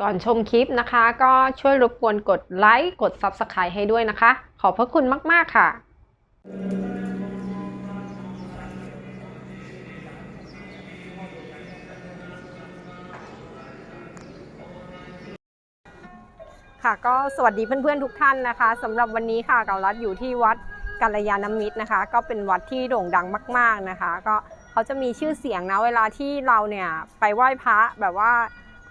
ก่อนชมคลิปนะคะ ก็ช่วยรบกวนกดไลค์กด Subscribe ให้ด้วยนะคะ ขอบพระคุณมาก ๆ ค่ะ ค่ะก็สวัสดีเพื่อน ๆ ทุกท่านนะคะสำหรับวันนี้ค่ะเกาลัดอยู่ที่วัดกัลยาณมิตรนะคะ ก็เป็นวัดที่โด่งดังมาก ๆนะคะ ก็เขาจะมีชื่อเสียงนะเวลาที่เราเนี่ยไปไหว้พระแบบว่า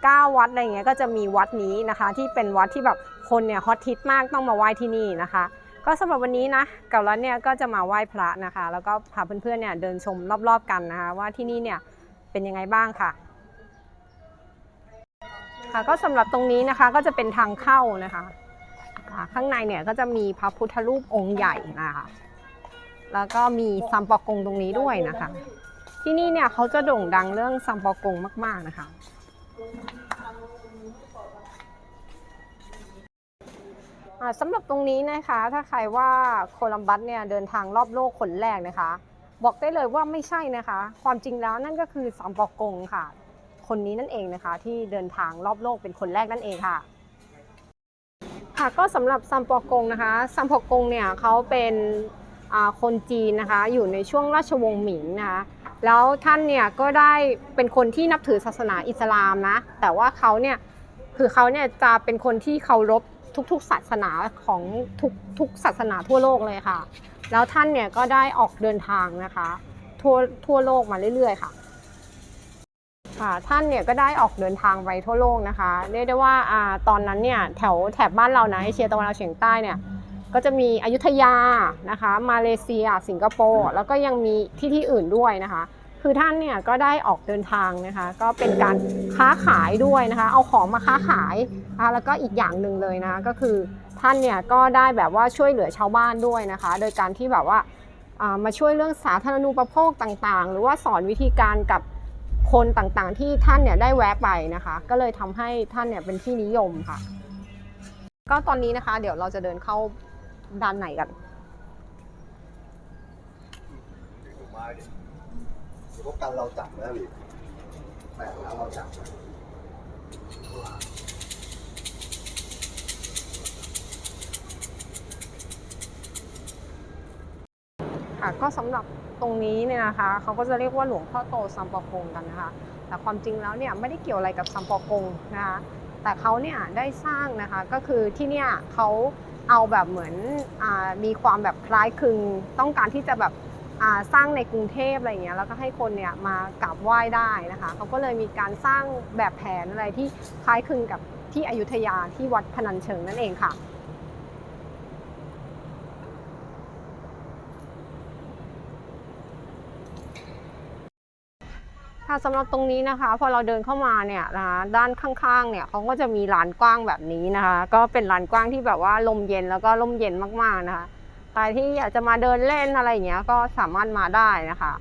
เก้าวัดอะไรเงี้ยก็จะมีวัดนี้นะคะ ที่เป็นวัดที่แบบคนเนี่ยฮอตฮิตมากต้องมาไหว้ที่นี่นะคะ ก็สำหรับวันนี้นะเกาลัดเนี่ยก็จะมาไหว้พระนะคะ แล้วก็พาเพื่อนๆเนี่ยเดินชมรอบๆกันนะคะ ว่าที่นี่เนี่ยเป็นยังไงบ้างค่ะค่ะก็สำหรับตรงนี้นะคะก็จะเป็นทางเข้านะคะ ข้างในเนี่ยก็จะมีพระพุทธรูปองค์ใหญ่นะคะ แล้วก็มีซัมปอกงตรงนี้ด้วยนะคะ ที่นี่เนี่ยเขาจะโด่งดังเรื่องซัมปอกงมาก ๆนะคะ สำหรับตรงนี้นะคะ ถ้าใครว่าโคลัมบัสเนี่ยเดินทางรอบโลกคนแรกนะคะ บอกได้เลยว่าไม่ใช่นะคะ ความจริงแล้วนั่นก็คือซัมปอกงค่ะ คนนี้นั่นเองนะคะ ที่เดินทางรอบโลกเป็นคนแรกนั่นเองค่ะ ค่ะก็สำหรับซัมปอกงนะคะซัมปอกงเนี่ยเขาเป็นคนจีนนะคะ อยู่ในช่วงราชวงศ์หมิงนะคะแล้วท่านเนี่ยก็ได้เป็นคนที่นับถือศาสนาอิสลามนะแต่ว่าเขาเนี่ยคือเขาเนี่ยจะเป็นคนที่เคารพ ทุกๆ ศาสนาของทุกทุกศาสนาทั่วโลกเลยค่ะ แล้วท่านเนี่ยก็ได้ออกเดินทางนะคะทั่วทั่วโลกมาเรื่อยๆค่ะค่ะท่านเนี่ยก็ได้ออกเดินทางไปทั่วโลกนะคะเรียกได้ว่าอ่าตอนนั้นเนี่ยแถวแถบบ้านเรานะเอเชียตะวันออกเฉียงใต้เนี่ยก็จะมีอยุธยานะคะ มาเลเซีย สิงคโปร์แล้วก็ยังมีที่ที่อื่นด้วยนะคะ คือท่านเนี่ยก็ได้ออกเดินทางนะคะ ก็เป็นการค้าขายด้วยนะคะ เอาของมาค้าขายนะะแล้วก็อีกอย่างหนึ่งเลยนะะก็คือท่านเนี่ยก็ได้แบบว่าช่วยเหลือชาวบ้านด้วยนะคะ โดยการที่แบบว่ามาช่วยเรื่องสาธารณูปโภคต่างๆ หรือว่าสอนวิธีการกับคนต่างๆ ที่ท่านเนี่ยได้แวะไปนะคะ ก็เลยทำให้ท่านเนี่ยเป็นที่นิยมค่ะ ก็ตอนนี้นะคะ เดี๋ยวเราจะเดินเข้าด้านไหนกัน พวกกันเราจับแล้วพี่แปะแล้วเราจับค่ะก็สำหรับตรงนี้เนี่ยนะคะเขาก็จะเรียกว่าหลวงพ่อโตซัมปอกงกันนะคะ แต่ความจริงแล้วเนี่ยไม่ได้เกี่ยวอะไรกับซัมปอกงนะคะแต่เขาเนี่ยได้สร้างนะคะก็คือที่เนี่ยเขาเอาแบบเหมือนอมีความแบบคล้ายคลึงต้องการที่จะแบบ สร้างในกรุงเทพอะไรเงี้ยแล้วก็ให้คนเนี่ยมากราบไหว้ได้นะคะเขาก็เลยมีการสร้างแบบแผนอะไรที่คล้ายคลึงกับที่อยุธยาที่วัดพนัญเชิงนั่นเองค่ะค่ะสำหรับตรงนี้นะคะพอเราเดินเข้ามาเนี่ยนะคะด้านข้างๆเนี่ยเขาก็จะมีลานกว้างแบบนี้นะคะ ก็เป็นลานกว้างที่แบบว่าลมเย็นแล้วก็ลมเย็นมากๆนะคะ ใครที่อยากจะมาเดินเล่นอะไรอย่างเงี้ย ก็สามารถมาได้นะคะ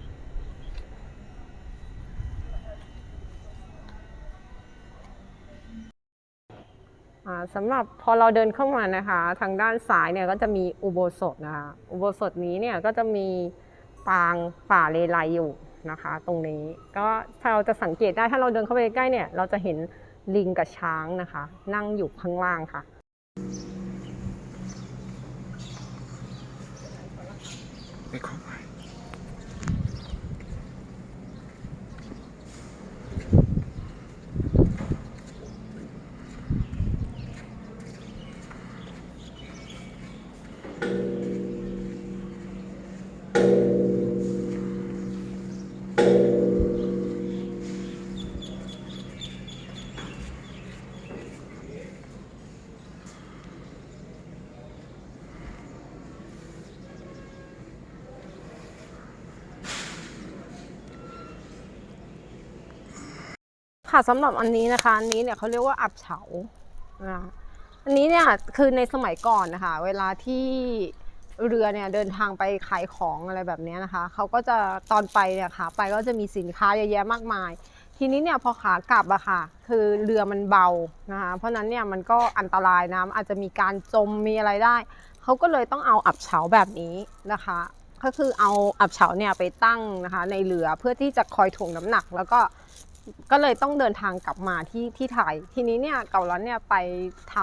สำหรับพอเราเดินเข้ามานะคะ ทางด้านซ้ายเนี่ยก็จะมีอุโบสถนะคะ อุโบสถนี้เนี่ยก็จะมีปางป่าเลไลอยู่นะคะ ตรงนี้ก็ถ้าเราจะสังเกตได้ถ้าเราเดินเข้าไปใกล้เนี่ย เราจะเห็นลิงกับช้างนะคะ นั่งอยู่ข้างล่างค่ะ ไม่ ค่ะสำหรับอันนี้นะคะ อันนี้เนี่ยเขาเรียกว่าอับเฉาอันนี้เนี่ยคือในสมัยก่อนนะคะ เวลาที่เรือเนี่ยเดินทางไปขายของอะไรแบบนี้นะคะเขาก็จะตอนไปเนี่ยค่ะไปก็จะมีสินค้าเยอะแยะมากมาย ทีนี้เนี่ยพอขากลับอะค่ะ คือเรือมันเบานะคะเพราะนั้นเนี่ยมันก็อันตรายนะอาจจะมีการจมมีอะไรได้เขาก็เลยต้องเอาอับเฉาแบบนี้นะคะ ก็คือเอาอับเฉาเนี่ยไปตั้งนะคะในเรือเพื่อที่จะคอยถ่วงน้ำหนัก แล้วก็ ก็เลยต้องเดินทางกลับมาที่ที่ไทย ทีนี้เนี่ยเก่าลันเนี่ยไปท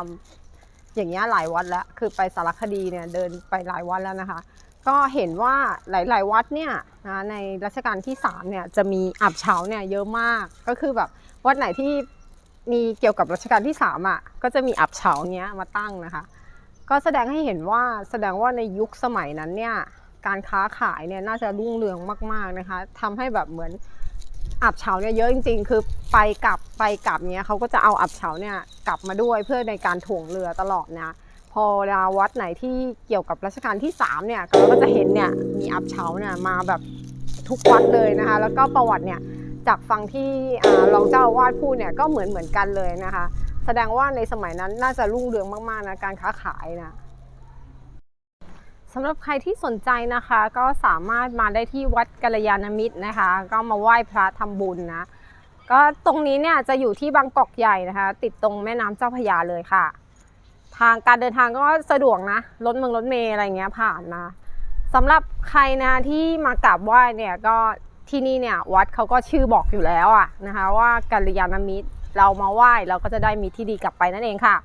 ำอย่างเงี้ยหลายวัดแล้ว คือไปสารคดีเนี่ยเดินไปหลายวัดแล้วนะคะ ก็เห็นว่าหลาย ๆ วัดเนี่ยนะในรัชกาลที่3เนี่ยจะมีอับเฉาเนี่ยเยอะมาก ก็คือแบบวัดไหนที่มีเกี่ยวกับรัชกาลที่3อะก็จะมีอับเฉาเนี้ยมาตั้งนะคะ ก็แสดงให้เห็นว่าแสดงว่าในยุคสมัยนั้นเนี่ยการค้าขายเนี่ยน่าจะรุ่งเรืองมาก ๆนะคะทำให้แบบเหมือน อับเฉาเนี่ยเยอะจริง ๆ คือไปกลับไปกลับเนี้ยเขาก็จะเอาอับเฉาเนี่ยกลับมาด้วยเพื่อในการถ่วงเรือตลอดนะพอเวลาวัดไหนที่เกี่ยวกับรัชกาลที่3เนี่ยเราก็จะเห็นเนี่ยมีอับเฉาเนี่ยมาแบบทุกวัดเลยนะคะ แล้วก็ประวัติเนี่ยจากฟังที่รองเจ้าวาสพูดเนี่ยก็เหมือนเหมือนกันเลยนะคะ แสดงว่าในสมัยนั้นน่าจะรุ่งเรืองมากๆนะการค้าขายนะ สำหรับใครที่สนใจนะคะก็สามารถมาได้ที่วัดกัลยาณมิตรนะคะ ก็มาไหว้พระทำบุญนะ ก็ตรงนี้เนี่ยจะอยู่ที่บางกอกใหญ่นะคะ ติดตรงแม่น้ำเจ้าพระยาเลยค่ะ ทางการเดินทางก็สะดวกนะรถเมืองรถเมล์อะไรเงี้ยผ่านนะสำหรับใครนะที่มากราบไหว้เนี่ยก็ที่นี่เนี่ยวัดเขาก็ชื่อบอกอยู่แล้วอะนะคะว่ากัลยาณมิตรเรามาไหว้เราก็จะได้มีที่ดีกลับไปนั่นเองค่ะ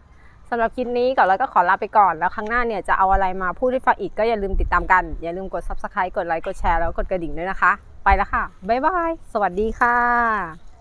สำหรับคลิปนี้ก่อนแล้วก็ขอลาไปก่อนแล้วครั้งหน้าเนี่ยจะเอาอะไรมาพูดให้ฟังอีกก็อย่าลืมติดตามกัน อย่าลืมกด subscribe กดไลค์กดแชร์แล้วกดกระดิ่งด้วยนะคะ ไปแล้วค่ะ บ๊ายบาย สวัสดีค่ะ